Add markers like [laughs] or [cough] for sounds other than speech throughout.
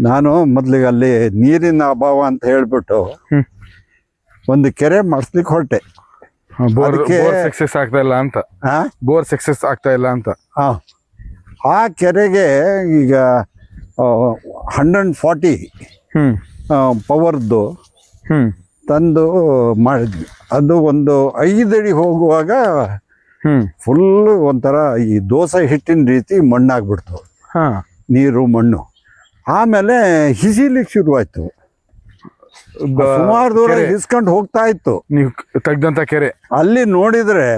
ನಾನು ಮೊದಲಿಗೆ ಅಲ್ಲಿ ನೀರಿನ ಅಭಾವ ಅಂತ ಹೇಳ್ಬಿಟ್ಟು. ಒಂದು ಕೆರೆ ಮಾಡಿಸ್ಲಿಕ್ಕೆ ಹೊರಟೆ. ಬೋರ್ ಸಕ್ಸಸ್ ಆಗ್ತಾ ಇಲ್ಲ ಅಂತ. ಬೋರ್ ಸಕ್ಸಸ್ ಆಗ್ತಾ ಇಲ್ಲ ಅಂತ. ಆ. ಆ ಕೆರೆಗೆ ಈಗ ಹಂಡ್ರೆಡ್ ಫಾರ್ಟಿ ಪವರ್ದು ತಂದು ಮಾಡಿದ್ವಿ. ಅದು ಒಂದು ಐದಡಿ ಹೋಗುವಾಗ ಫುಲ್ಲು ಫುಲ್ ಒಂಥರ ಈ ದೋಸೆ ಹಿಟ್ಟಿನ ರೀತಿ ಮಣ್ಣಾಗ್ಬಿಡ್ತು. ಹಾ. ನೀರು ಮಣ್ಣು. ಆಮೇಲೆ ಹಿಸಿಲಿಕ್ಕೆ ಶುರುವಾಯ್ತು. ಸುಮಾರು ದೂರ ಹಿಸ್ಕೊಂಡು ಹೋಗ್ತಾ ಇತ್ತು. ನೀವು ತೆಗ್ದಂತ ಕೆರೆ. ಅಲ್ಲಿ ನೋಡಿದ್ರೆ.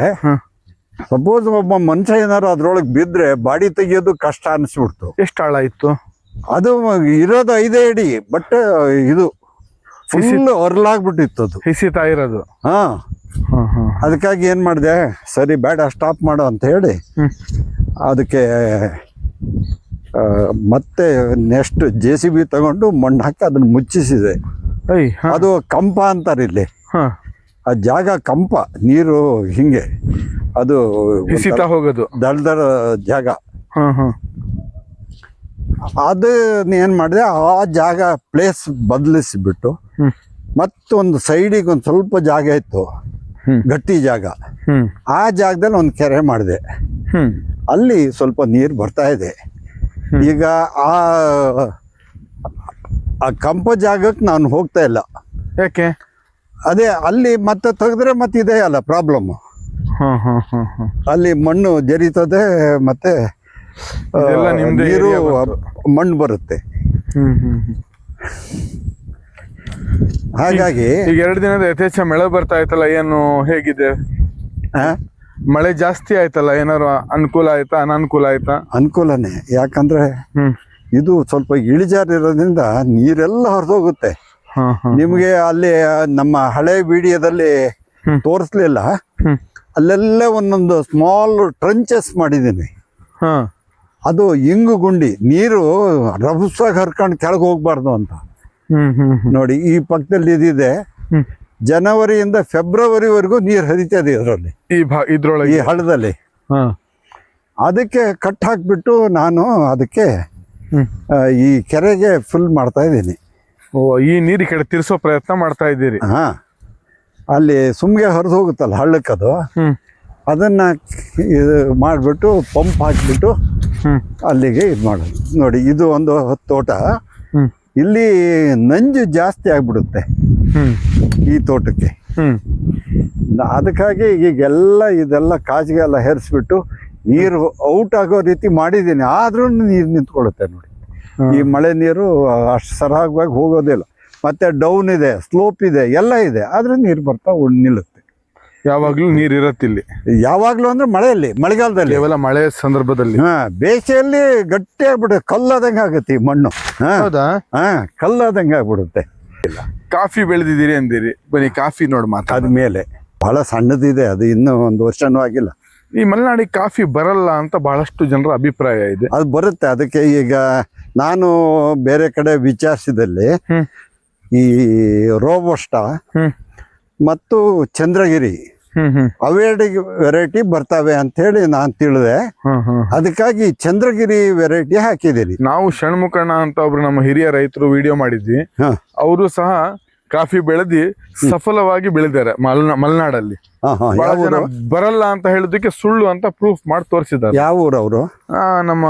ಸಪೋಸ್ ಒಬ್ಬ ಮನುಷ್ಯ ಏನಾರು ಅದ್ರೊಳಗೆ ಬಿದ್ರೆ ಬಾಡಿ ತೆಗಿಯೋದು ಕಷ್ಟ ಅನಿಸ್ಬಿಡ್ತು. ಎಷ್ಟು ಆಳ ಇತ್ತು? ಅದು ಇರೋದು ಐದೇ ಅಡಿ ಬಟ್ ಇದು ಫುಲ್ ಹೊರಲಾಗ್ಬಿಟ್ಟಿತ್ತು ಅದು. ಹಿಸಿತಾ ಇರೋದು ಹಾ. ಅದಕ್ಕಾಗಿ ಏನು ಮಾಡಿದೆ ಸರಿ ಬೇಡ ಸ್ಟಾಪ್ ಮಾಡು ಅಂತ ಹೇಳಿ ಅದಕ್ಕೆ ಮತ್ತೆ ನೆಕ್ಸ್ಟ್ ಜೆ ಸಿ ಬಿ ತಗೊಂಡು ಮಣ್ಣು ಹಾಕಿ ಅದನ್ನ ಮುಚ್ಚಿಸಿದೆ. ಅದು ಕಂಪ ಅಂತಾರೆ ಇಲ್ಲಿ. ಆ ಜಾಗ ಕಂಪ ನೀರು ಹಿಂಗೆ. ಅದು ಹೋಗೋದು. ದಳ ದಳ ಜಾಗ. ಅದು ಏನ್ ಮಾಡಿದೆ ಆ ಜಾಗ ಪ್ಲೇಸ್ ಬದಲಿಸಿಬಿಟ್ಟು ಮತ್ತೊಂದು ಸೈಡಿಗೆ ಒಂದು ಸ್ವಲ್ಪ ಜಾಗ ಇತ್ತು. ಗಟ್ಟಿ ಜಾಗ. ಆ ಜಾಗದಲ್ಲಿ ಒಂದು ಕೆರೆ ಮಾಡಿದೆ. ಅಲ್ಲಿ ಸ್ವಲ್ಪ ನೀರು ಬರ್ತಾ ಇದೆ. ಈಗ ಆ ಆ ಕಂಪ ಜಾಗಕ್ಕೆ ನಾನು ಹೋಗ್ತಾ ಇಲ್ಲ. ಯಾಕೆ? ಅದೇ ಅಲ್ಲಿ ಮತ್ತೆ ತೆಗೆದ್ರೆ ಮತ್ತೆ ಇದೇ ಅಲ್ಲ ಪ್ರಾಬ್ಲಮ್ ಅಲ್ಲಿ ಮಣ್ಣು ಜರಿತದೆ ಮತ್ತೆ ನೀರು ಮಣ್ಣು ಬರುತ್ತೆ. ಹ್ಮ್ ಹ್ಮ್ ಹ್ಮ್. ಹಾಗಾಗಿ ಈಗ ಎರಡು ದಿನದ ಯಥೇಚ್ಛ ಮಳೆ ಬರ್ತಾ ಇತ್ತಲ್ಲ ಏನು ಹೇಗಿದೆ? ಮಳೆ ಜಾಸ್ತಿ ಆಯ್ತಲ್ಲ ಏನಾರು ಅನುಕೂಲ ಆಯ್ತಾ ಅನಾನುಕೂಲ ಆಯ್ತಾ? ಅನುಕೂಲನೇ. ಯಾಕಂದ್ರೆ ಇದು ಸ್ವಲ್ಪ ಇಳಿಜಾರು ಇರೋದ್ರಿಂದ ನೀರೆಲ್ಲ ಹರಿದೋಗುತ್ತೆ. ನಿಮಗೆ ಅಲ್ಲಿ ನಮ್ಮ ಹಳೆ ವಿಡಿಯೋದಲ್ಲಿ. ತೋರಿಸ್ಲಿಲ್ಲ. ಅಲ್ಲೆಲ್ಲ ಒಂದೊಂದು ಸ್ಮಾಲ್ ಟ್ರಂಚಸ್ ಮಾಡಿದ್ದೀನಿ. ಅದು ಇಂಗು ಗುಂಡಿ ನೀರು ರಭಸಾಗಿ ಹರ್ಕೊಂಡು ಕೆಳಗೆ ಹೋಗ್ಬಾರ್ದು ಅಂತ. ನೋಡಿ ಈ ಪಕ್ಕದಲ್ಲಿ ಇದಿದೆ. ಜನವರಿಯಿಂದ ಫೆಬ್ರವರಿವರೆಗೂ ನೀರು ಹರಿತದೆ ಇದರಲ್ಲಿ. ಈ ಭಾ ಇದ್ರೊಳಗೆ. ಈ ಹಳ್ಳದಲ್ಲಿ. ಹಾಂ. ಅದಕ್ಕೆ ಕಟ್ ಹಾಕಿಬಿಟ್ಟು ನಾನು ಅದಕ್ಕೆ ಈ ಕೆರೆಗೆ ಫುಲ್ ಮಾಡ್ತಾ ಇದ್ದೀನಿ. ಓ ಈ ನೀರು ಈ ಕಡೆ ತಿರ್ಸೋ ಪ್ರಯತ್ನ ಮಾಡ್ತಾ ಇದ್ದೀರಿ. ಹಾಂ. ಅಲ್ಲಿ ಸುಮ್ಗೆ ಹರಿದು ಹೋಗುತ್ತಲ್ಲ ಹಳ್ಳಕ್ಕದು. ಅದನ್ನು ಅದನ್ನ ಇದು ಮಾಡಿಬಿಟ್ಟು ಪಂಪ್ ಹಾಕಿಬಿಟ್ಟು ಅಲ್ಲಿಗೆ ಇದು ಮಾಡೋದು. ನೋಡಿ ಇದು ಒಂದು ತೋಟ. ಇಲ್ಲಿ ನಂಜು ಜಾಸ್ತಿ ಆಗ್ಬಿಡುತ್ತೆ ಈ ತೋಟಕ್ಕೆ. ಅದಕ್ಕಾಗಿ ಈಗೆಲ್ಲ ಇದೆಲ್ಲ ಕಾಜಿಗೆಲ್ಲ ಹೇರಿಸ್ಬಿಟ್ಟು ನೀರು ಔಟ್ ಆಗೋ ರೀತಿ ಮಾಡಿದ್ದೀನಿ. ಆದ್ರೂ ನೀರು ನಿಂತ್ಕೊಳ್ಳುತ್ತೆ ನೋಡಿ. ಈ ಮಳೆ ನೀರು ಅಷ್ಟು ಸರಾಗವಾಗಿ ಹೋಗೋದಿಲ್ಲ ಮತ್ತೆ ಡೌನ್ ಇದೆ ಸ್ಲೋಪ್ ಇದೆ ಎಲ್ಲ ಇದೆ. ಆದ್ರೆ ನೀರು ಬರ್ತಾ ನಿಲ್ಲುತ್ತೆ. ಯಾವಾಗ್ಲೂ ನೀರ್ ಇರತ್ತಿಲ್ಲಿ ಯಾವಾಗ್ಲೂ ಅಂದ್ರೆ ಮಳೆಯಲ್ಲಿ ಮಳೆಗಾಲದಲ್ಲಿ. ಕೇವಲ ಮಳೆ ಸಂದರ್ಭದಲ್ಲಿ. ಹಾ ಬೇಸಿಗೆಯಲ್ಲಿ ಗಟ್ಟಿ ಆಗ್ಬಿಡುತ್ತೆ ಕಲ್ಲಾದಂಗೆ ಆಗುತ್ತೆ ಈ ಮಣ್ಣು. ಹಾ ಹೌದಾ? ಹಾ ಕಲ್ಲಾದಂಗೆ ಆಗ್ಬಿಡುತ್ತೆ. ಕಾಫಿ ಬೆಳೆದಿದ್ದೀರಿ ಅಂದಿರಿ. ಬನ್ನಿ ಕಾಫಿ ನೋಡಿ ಮಾತಾಡ ಅದ್ಮೇಲೆ ಬಹಳ ಸಣ್ಣದಿದೆ ಅದು ಇನ್ನೂ ಒಂದು ವರ್ಷನೂ ಆಗಿಲ್ಲ. ಈ ಮಲೆನಾಡಿಗೆ ಕಾಫಿ ಬರಲ್ಲ ಅಂತ ಬಹಳಷ್ಟು ಜನರ ಅಭಿಪ್ರಾಯ ಇದೆ. ಅದು ಬರುತ್ತೆ ಅದಕ್ಕೆ ಈಗ ನಾನು ಬೇರೆ ಕಡೆ ವಿಚಾರಿಸಿದಲ್ಲಿ ಹ್ಮ್. ಈ ರೋಬೋಸ್ಟ ಹ್ಮ್. ಮತ್ತು ಚಂದ್ರಗಿರಿ. ಹ್ಮ್ ಹ್ಮ್. ಅವೆರಡು ವೆರೈಟಿ ಬರ್ತಾವೆ ಅಂತ ಹೇಳಿ ನಾನು ತಿಳಿದೆ. ಅದಕ್ಕಾಗಿ ಚಂದ್ರಗಿರಿ ವೆರೈಟಿ ಹಾಕಿದ್ದೀರಿ. ನಾವು ಷಣ್ಮುಖಣ್ಣ ಅಂತ ಒಬ್ರು ನಮ್ಮ ಹಿರಿಯ ರೈತರು ವಿಡಿಯೋ ಮಾಡಿದ್ವಿ. ಅವರು ಸಹ ಕಾಫಿ ಬೆಳೆದಿ ಸಫಲವಾಗಿ ಬೆಳೆದಿದ್ದಾರೆ ಮಲ್ನಾ ಮಲೆನಾಡಲ್ಲಿ. ಜನ ಬರಲ್ಲ ಅಂತ ಹೇಳೋದಕ್ಕೆ ಸುಳ್ಳು ಅಂತ ಪ್ರೂಫ್ ಮಾಡಿ ತೋರಿಸಿದ್ದಾರೆ. ಯಾವ ಊರವರು? ಅವರು ನಮ್ಮ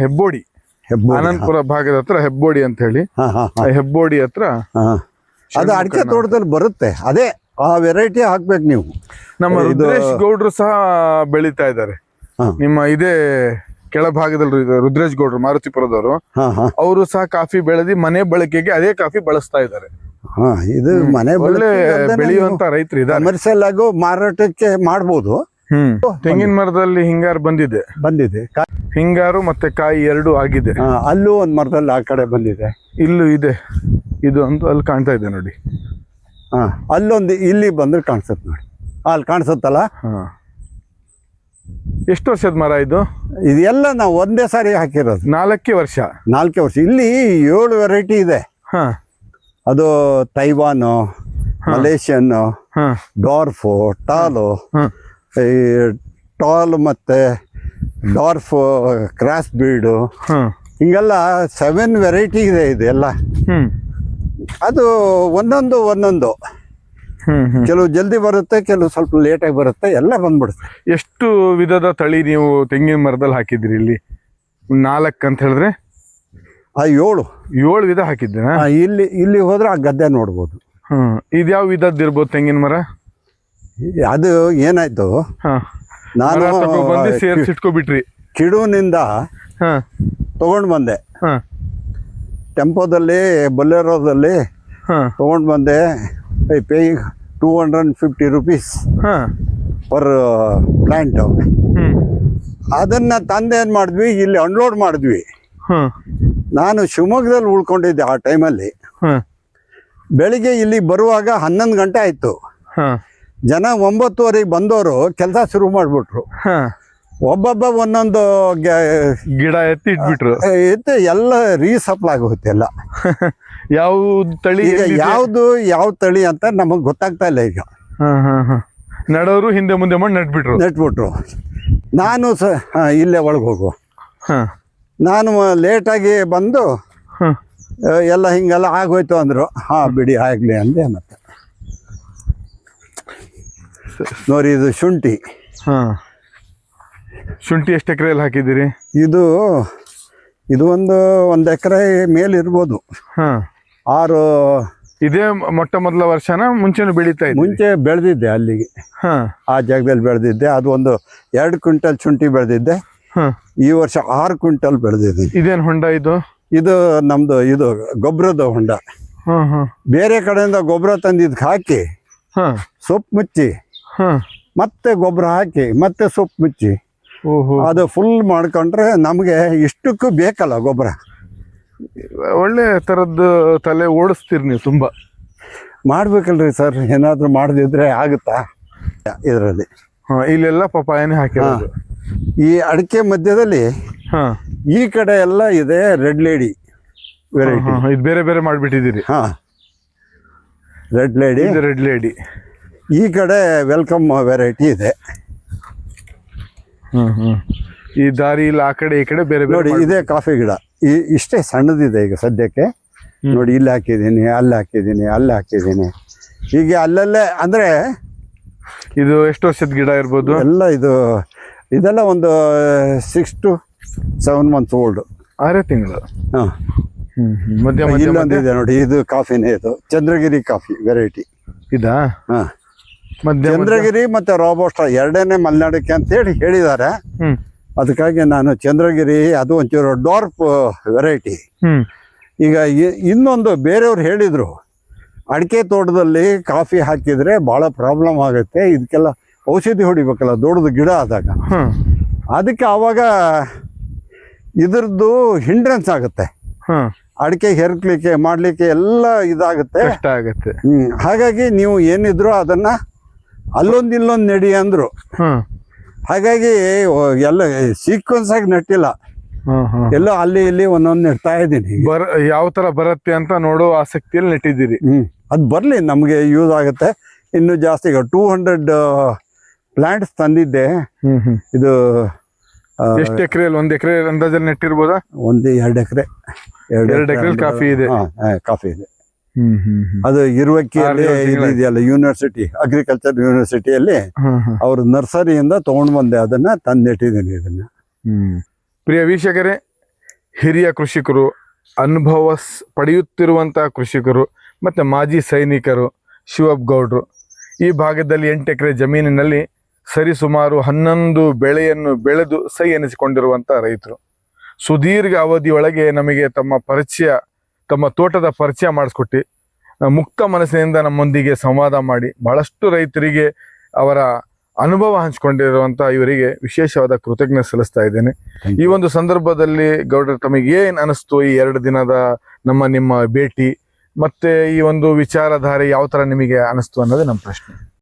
ಹೆಬ್ಬೋಡಿ. ಅನಂತಪುರ ಆನಂದಪುರ ಭಾಗದ ಹತ್ರ ಹೆಬ್ಬೋಡಿ ಅಂತ ಹೇಳಿ. ಹೆಬ್ಬೋಡಿ ಹತ್ರ ಅದು ಅಡಿಕೆ ತೋಟದಲ್ಲಿ ಬರುತ್ತೆ. ಅದೇ ಆ ವೆರೈಟಿ ಹಾಕ್ಬೇಕು ನೀವು. ನಮ್ಮ ರುದ್ರೇಶ್ ಗೌಡ್ರು ಸಹ ಬೆಳೀತಾ ಇದ್ದಾರೆ. ನಿಮ್ಮ ಇದೇ ಕೆಳಭಾಗದಲ್ಲಿ ರುದ್ರೇಶ್ ಗೌಡ್ರು ಮಾರುತಿಪುರದವರು ಅವರು ಸಹ ಕಾಫಿ ಬೆಳೆದಿ ಮನೆ ಬಳಕೆಗೆ ಅದೇ ಕಾಫಿ ಬಳಸ್ತಾ ಇದ್ದಾರೆ. ಇದು ಮನೆ ಬೆಳೆಯುವಂತ ರೈತರು ಕಮರ್ಷಿಯಲ್ ಆಗು ಮಾರಾಟಕ್ಕೆ ಮಾಡಬಹುದು ತೆಂಗಿನ ಮರದಲ್ಲಿ ಹಿಂಗಾರು ಬಂದಿದೆ. ಬಂದಿದೆ. ಹಿಂಗಾರು ಮತ್ತೆ ಕಾಯಿ ಎರಡು ಆಗಿದೆ. ಅಲ್ಲೂ ಒಂದ್ ಮರದಲ್ಲಿ ಆ ಕಡೆ ಬಂದಿದೆ. ಇಲ್ಲೂ ಇದೆ. ಇದು ಅಂತ ಅಲ್ಲಿ ಕಾಣ್ತಾ ಇದೆ ನೋಡಿ. ಹಾ. ಅಲ್ಲೊಂದು ಇಲ್ಲಿ ಬಂದ್ರೆ ಕಾಣಿಸುತ್ತೆ ನೋಡಿ. ಅಲ್ಲಿ ಕಾಣಿಸುತ್ತಲ್ಲ? ಹಾ. ಎಷ್ಟು ವರ್ಷದ ಮರ ಇದು? ಇದೆಲ್ಲ ನಾವು ಒಂದೇ ಸಾರಿ ಹಾಕಿರೋದು. ನಾಲ್ಕೇ ವರ್ಷ. ನಾಲ್ಕೇ ವರ್ಷ. ಇಲ್ಲಿ ಏಳು ವೆರೈಟಿ ಇದೆ. ಹಾ. ಅದು ತೈವಾನು ಮಲೇಷಿಯನ್ನು ಡಾರ್ಫು ಟಾಲು ಈ ಟಾಲ್ ಮತ್ತು ಡಾರ್ಫ್ ಕ್ರಾಸ್ ಬೀಡು ಹಿಂಗೆಲ್ಲ ಸೆವೆನ್ ವೆರೈಟಿ ಇದೆ ಇದೆಲ್ಲ. ಅದು ಒಂದೊಂದು ಒಂದೊಂದು. ಕೆಲವು ಜಲ್ದಿ ಬರುತ್ತೆ ಕೆಲವು ಸ್ವಲ್ಪ ಲೇಟಾಗಿ ಬರುತ್ತೆ ಎಲ್ಲ ಬಂದ್ಬಿಡುತ್ತೆ. ಎಷ್ಟು ವಿಧದ ತಳಿ ನೀವು ತೆಂಗಿನ ಮರದಲ್ಲಿ ಹಾಕಿದ್ರಿ ಇಲ್ಲಿ? ನಾಲ್ಕು ಅಂತ ಹೇಳಿದ್ರೆ? ಆ ಏಳು. ಏಳು ವಿಧ ಹಾಕಿದ್ದೆ ಇಲ್ಲಿ ಇಲ್ಲಿ ಹೋದ್ರೆ ಆ ಗದ್ದೆ ನೋಡ್ಬೋದು. ಹ್ಮ್. ಇದ್ಯಾವ ವಿಧದ್ದು ಇರ್ಬೋದು ತೆಂಗಿನ ಮರ? ಅದು ಏನಾಯ್ತು? ನಾನು ಸೇರ್ಸಿಟ್ಕೊಬಿಟ್ರಿ. ಕಿಡುವಿನಿಂದ ಹಾ. ತಗೊಂಡು ಬಂದೆ. ಟೆಂಪೋದಲ್ಲಿ ಬೊಲೆರೋದಲ್ಲಿ ಹಾ. ತೊಗೊಂಡು ಬಂದೆ. I paying two hundred and fifty rupees per plant ಅದನ್ನು ತಂದೆ ಏನು ಮಾಡಿದ್ವಿ ಇಲ್ಲಿ ಅನ್ಲೋಡ್ ಮಾಡಿದ್ವಿ. ನಾನು ಶಿವಮೊಗ್ಗದಲ್ಲಿ ಉಳ್ಕೊಂಡಿದ್ದೆ ಆ ಟೈಮಲ್ಲಿ ಬೆಳಿಗ್ಗೆ ಇಲ್ಲಿ ಬರುವಾಗ ಹನ್ನೊಂದು ಗಂಟೆ ಆಯಿತು. ಜನ ಒಂಬತ್ತುವರೆಗೆ ಬಂದವರು ಕೆಲಸ ಶುರು ಮಾಡಿಬಿಟ್ರು. ಒಬ್ಬೊಬ್ಬ ಒಂದೊಂದು ಗಿಡ ಎತ್ತಿ ಇಟ್ಬಿಟ್ರು. ಎತ್ತಿ ಎಲ್ಲ ರೀಸಪ್ಲೈ ಆಗೋಗುತ್ತೆ ಎಲ್ಲ. [laughs] ಯಾವ ತಳಿ ಈಗ? ಯಾವುದು ಯಾವ ತಳಿ ಅಂತ ನಮಗೆ ಗೊತ್ತಾಗ್ತಾ ಇಲ್ಲ ಈಗ. ಹಾ ಹಾ ಹಾ. ನಡೋರು ಹಿಂದೆ ಮುಂದೆ ಮಾಡಿ ನೆಟ್ಬಿಟ್ರು. ನೆಟ್ಬಿಟ್ರು. ನಾನು ಸ ಇಲ್ಲೇ ಒಳಗೆ ಹೋಗು. ನಾನು ಲೇಟಾಗಿ ಬಂದು ಎಲ್ಲ ಹಿಂಗೆಲ್ಲ ಆಗೋಯ್ತು ಅಂದರು. ಹಾಂ ಬಿಡಿ ಆಗಲಿ ಅಂದೆ ಮತ್ತೆ. ನೋಡಿ ಇದು ಶುಂಠಿ. ಹಾ. ಶುಂಠಿ ಎಷ್ಟು ಎಕರೆಯಲ್ಲಿ ಹಾಕಿದ್ದೀರಿ? ಇದು ಇದು ಒಂದು ಒಂದು ಎಕರೆ ಮೇಲೆ ಇರ್ಬೋದು. ಹಾ. ಆರು ಇದೇ ಮೊಟ್ಟ ಮೊದಲ ವರ್ಷನ? ಮುಂಚೆನೂ ಬೆಳೀತಾ ಮುಂಚೆ ಬೆಳೆದಿದ್ದೆ ಅಲ್ಲಿಗೆ. ಹಾಂ. ಆ ಜಾಗದಲ್ಲಿ ಬೆಳೆದಿದ್ದೆ. ಅದು ಒಂದು ಎರಡು ಕ್ವಿಂಟಲ್ ಶುಂಠಿ ಬೆಳೆದಿದ್ದೆ. ಹಾಂ. ಈ ವರ್ಷ ಆರು ಕ್ವಿಂಟಲ್ ಬೆಳೆದಿದ್ದೀನಿ ಇದೇನು ಹೊಂಡ ಇದು? ಇದು ನಮ್ಮದು ಇದು ಗೊಬ್ಬರದ ಹೊಂಡ. ಹಾ ಹಾ. ಬೇರೆ ಕಡೆಯಿಂದ ಗೊಬ್ಬರ ತಂದಿದ್ದಕ್ಕೆ ಹಾಕಿ ಹಾಂ. ಸೊಪ್ಪು ಮುಚ್ಚಿ ಹಾಂ. ಮತ್ತೆ ಗೊಬ್ಬರ ಹಾಕಿ ಮತ್ತೆ ಸೊಪ್ಪು ಮುಚ್ಚಿ. ಅದು ಫುಲ್ ಮಾಡ್ಕೊಂಡ್ರೆ ನಮಗೆ ಇಷ್ಟಕ್ಕೂ ಬೇಕಲ್ಲ ಗೊಬ್ಬರ. ಒಳ್ಳೆ ಥರದ್ದು ತಲೆ ಓಡಿಸ್ತೀರಿ ನೀವು ತುಂಬ. ಮಾಡ್ಬೇಕಲ್ರಿ ಸರ್ ಏನಾದರೂ ಮಾಡದಿದ್ರೆ ಆಗುತ್ತಾ? ಇದರಲ್ಲಿ. ಹಾಂ ಇಲ್ಲೆಲ್ಲ ಪಪಾಯನೇ ಹಾಕಿರೋದು. ಈ ಅಡಿಕೆ ಮಧ್ಯದಲ್ಲಿ ಹಾಂ. ಈ ಕಡೆ ಎಲ್ಲ ಇದೆ ರೆಡ್ ಲೇಡಿ ವೆರೈಟಿ ಇದು ಬೇರೆ ಬೇರೆ ಮಾಡಿಬಿಟ್ಟಿದ್ದೀರಿ. ಹಾಂ. ರೆಡ್ ಲೇಡಿ ರೆಡ್ ಲೇಡಿ ಈ ಕಡೆ ವೆಲ್ಕಮ್ ವೆರೈಟಿ ಇದೆ. ಈ ದಾರಿ ಇಲ್ಲ ಆ ಕಡೆ ಈ ಕಡೆ ಬೇರೆ ಬೇರೆ ನೋಡಿ ಇದೇ ಕಾಫಿ ಗಿಡ. ಈ ಇಷ್ಟೇ ಸಣ್ಣದಿದೆ ಈಗ ಸದ್ಯಕ್ಕೆ. ನೋಡಿ ಇಲ್ಲಿ ಹಾಕಿದ್ದೀನಿ ಅಲ್ಲಿ ಹಾಕಿದ್ದೀನಿ ಅಲ್ಲಿ ಹಾಕಿದ್ದೀನಿ. ಹೀಗೆ ಅಲ್ಲಲ್ಲೇ ಅಂದರೆ ಇದು ಎಷ್ಟು ವರ್ಷದ ಗಿಡ ಇರ್ಬೋದು? ಎಲ್ಲ ಇದು ಇದೆಲ್ಲ ಒಂದು six to seven month old ಆರೇ ತಿಂಗಳು. ಹಾಂ. ಮಧ್ಯ ಇಲ್ಲೊಂದಿದೆ ನೋಡಿ ಇದು ಕಾಫಿನೇ ಇದು. ಚಂದ್ರಗಿರಿ ಕಾಫಿ ವೆರೈಟಿ ಇದಾ? ಹಾಂ. ಚಂದ್ರಗಿರಿ ಮತ್ತೆ ರೋಬೋಸ್ಟ ಎರಡನೇ ಮಲೆನಾಡಕ್ಕೆ ಅಂತೇಳಿ ಹೇಳಿದ್ದಾರೆ. ಅದಕ್ಕಾಗಿ ನಾನು ಚಂದ್ರಗಿರಿ ಅದು ಒಂಚೂರು ಡಾರ್ಪ್ ವೆರೈಟಿ ಈಗ ಇನ್ನೊಂದು ಬೇರೆಯವ್ರು ಹೇಳಿದರು ಅಡಿಕೆ ತೋಟದಲ್ಲಿ ಕಾಫಿ ಹಾಕಿದ್ರೆ ಭಾಳ ಪ್ರಾಬ್ಲಮ್ ಆಗುತ್ತೆ ಇದಕ್ಕೆಲ್ಲ ಔಷಧಿ ಹೊಡಿಬೇಕಲ್ಲ ದೊಡ್ಡದು ಗಿಡ ಆದಾಗ. ಅದಕ್ಕೆ ಆವಾಗ ಇದ್ರದ್ದು ಹಿಂಡ್ರೆನ್ಸ್ ಆಗುತ್ತೆ. ಅಡಿಕೆ ಹೆರ್ಕ್ಲಿಕ್ಕೆ ಮಾಡಲಿಕ್ಕೆ ಎಲ್ಲ ಇದಾಗುತ್ತೆ. ಆಗತ್ತೆ. ಹಾಗಾಗಿ ನೀವು ಏನಿದ್ರು ಅದನ್ನು ಅಲ್ಲೊಂದು ಇಲ್ಲೊಂದು ನಡಿ ಅಂದ್ರು. ಹಾಗಾಗಿ ಎಲ್ಲ ಸೀಕ್ವೆನ್ಸ್ ಆಗಿ ನೆಟ್ಟಿಲ್ಲ. ಎಲ್ಲ ಅಲ್ಲಿ ಇಲ್ಲಿ ಒಂದೊಂದು ನೆಡ್ತಾ ಇದ್ದೀನಿ ಬರ ಯಾವ ತರ ಬರುತ್ತೆ ಅಂತ ನೋಡೋ ಆಸಕ್ತಿಯಲ್ಲಿ ನೆಟ್ಟಿದ್ದೀರಿ. ಹ್ಮ್. ಅದು ಬರಲಿ ನಮಗೆ ಯೂಸ್ ಆಗುತ್ತೆ. ಇನ್ನು ಜಾಸ್ತಿ ಈಗ ಟೂ ಹಂಡ್ರೆಡ್ ಪ್ಲಾಂಟ್ಸ್ ತಂದಿದ್ದೆ. ಇದು ಎಷ್ಟು ಎಕರೆಯಲ್ಲಿ ಒಂದ್ ಎಕರೆ ಅಂದಾಜಲ್ಲಿ ನೆಟ್ಟಿರ್ಬೋದಾ? ಒಂದು ಎರಡು ಎಕರೆ. ಎರಡ್ ಎಕರೆ ಕಾಫಿ ಇದೆ. ಕಾಫಿ ಇದೆ. ಅದು ಇರುವಕ್ಕಿಯಲ್ಲಿ ಏಳು ಇದೆಯಲ್ಲ ಯೂನಿವರ್ಸಿಟಿ ಅಗ್ರಿಕಲ್ಚರ್ ಯೂನಿವರ್ಸಿಟಿಯಲ್ಲಿ ಅವರು ನರ್ಸರಿಯಿಂದ ತಗೊಂಡು ಬಂದೆ ಅದನ್ನ ತಂದಿಟ್ಟಿದ್ದೀನಿ ಇದನ್ನ. ಪ್ರಿಯ ವೀಕ್ಷಕರೇ ಹಿರಿಯ ಕೃಷಿಕರು ಅನುಭವ ಪಡೆಯುತ್ತಿರುವಂತಹ ಕೃಷಿಕರು ಮತ್ತೆ ಮಾಜಿ ಸೈನಿಕರು ಶಿವಬ್ ಗೌಡ್ರು ಈ ಭಾಗದಲ್ಲಿ ಎಂಟು ಎಕರೆ ಜಮೀನಿನಲ್ಲಿ ಸರಿಸುಮಾರು ಹನ್ನೊಂದು ಬೆಳೆಯನ್ನು ಬೆಳೆದು ಸೈ ಎನಿಸಿಕೊಂಡಿರುವಂತಹ ರೈತರು. ಸುದೀರ್ಘ ಅವಧಿಯೊಳಗೆ ನಮಗೆ ತಮ್ಮ ಪರಿಚಯ ತಮ್ಮ ತೋಟದ ಪರಿಚಯ ಮಾಡಿಸ್ಕೊಟ್ಟು ಮುಕ್ತ ಮನಸ್ಸಿನಿಂದ ನಮ್ಮೊಂದಿಗೆ ಸಂವಾದ ಮಾಡಿ ಬಹಳಷ್ಟು ರೈತರಿಗೆ ಅವರ ಅನುಭವ ಹಂಚಿಕೊಂಡಿರುವಂತಹ ಇವರಿಗೆ ವಿಶೇಷವಾದ ಕೃತಜ್ಞತೆ ಸಲ್ಲಿಸ್ತಾ ಇದ್ದೇನೆ. ಈ ಒಂದು ಸಂದರ್ಭದಲ್ಲಿ ಗೌಡ್ರ ತಮಗೆ ಏನ್ ಅನಿಸ್ತು ಈ ಎರಡು ದಿನದ ನಮ್ಮ ನಿಮ್ಮ ಭೇಟಿ? ಮತ್ತೆ ಈ ಒಂದು ವಿಚಾರಧಾರೆ ಯಾವ ತರ ನಿಮಗೆ ಅನಿಸ್ತು ಅನ್ನೋದೇ ನಮ್ಮ ಪ್ರಶ್ನೆ.